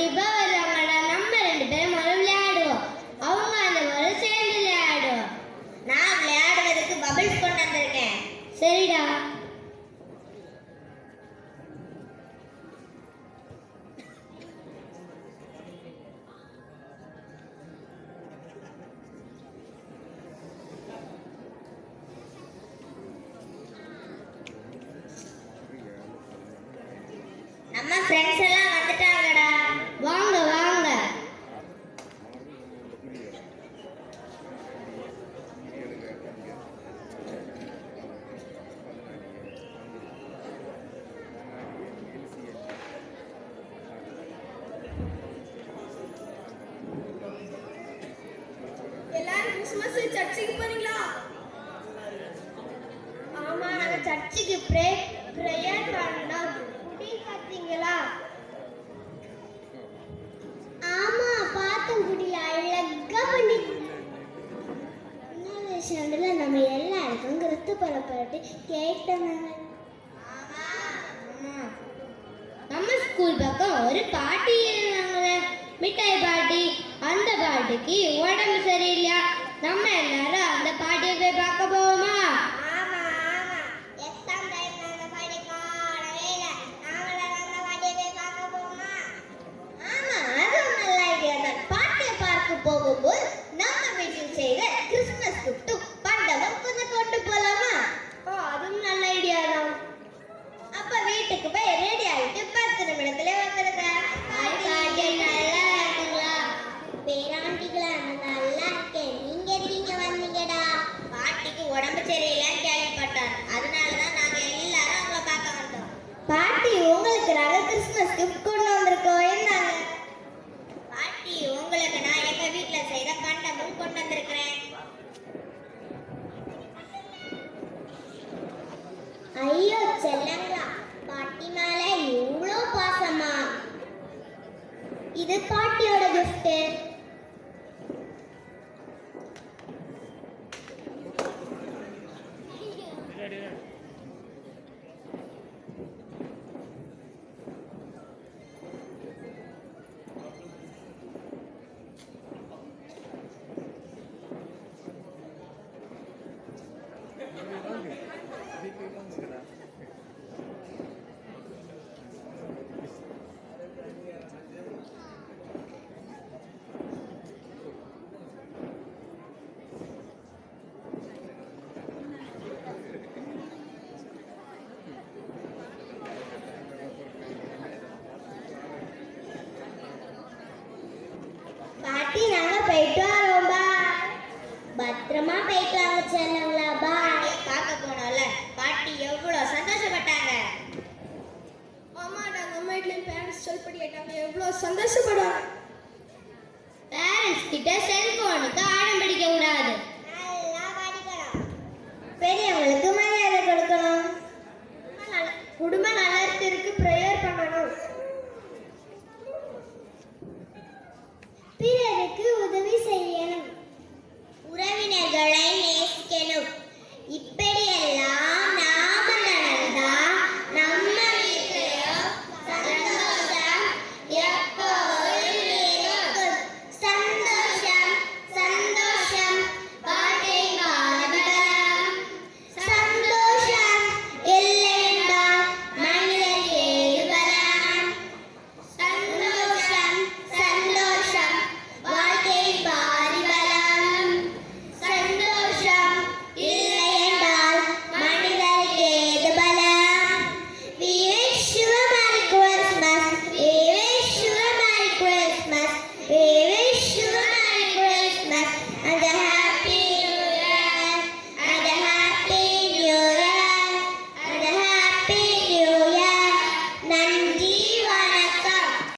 கண்டிப்பா வருவாங்கடா. நம்ம ரெண்டு பேரும் முதல்ல விளையாடுவோம். அவங்க அந்த முறை சேர்ந்து விளையாடுவோம். நான் விளையாடுறதுக்கு பபிள்ஸ் கொண்டு வந்திருக்கேன். சரிடா. நம்ம ஃப்ரெண்ட்ஸ் எல்லாம் சர்ச்சுக்கு ப்ரே ப்ரேயர் பண்ணோம் குடி பாத்தீங்களா? ஆமா பார்த்தோம் குடில அழகா பண்ணி. இன்னொரு விஷயம்ல நம்ம எல்லாருக்கும் கிறிஸ்து பரப்பட்டு கேட்டோம் நம்ம ஸ்கூல் பக்கம் ஒரு பாட்டி இருந்தாங்களே மிட்டாய் பாட்டி அந்த பாட்டிக்கு உடம்பு சரியில்லையா? நம்ம எல்லாரும் அந்த பாட்டியை போய் பார்க்க போவோமா? பாட்டி உங்களுக்கு கிறிஸ்மஸ் கிஃப்ட் கொண்டு வந்திருக்கோம். என்னங்க பாட்டி உங்களுக்கு நான் எங்க வீட்டுல செய்த பண்டமும் கொண்டு வந்திருக்கிறேன். ஐயோ செல்லங்களா பாட்டி மேல இவ்வளோ பாசமா? இது பாட்டியோட gift. பாட்டி நாங்க போயிட்டு வரோம் பாய் பத்திரமா போயிட்டு வாங்க செல்லங்களா பாய் பார்க்க போனோம்ல பாட்டி எவ்வளவு சந்தோஷப்பட்டாங்க ஆமா நாங்க அம்மா வீட்ல பேரண்ட்ஸ் சொல்படி கேட்டாங்க எவ்வளவு சந்தோஷப்படுவாங்க பேரண்ட்ஸ் கிட்ட செல்போனுக்கு கூடாது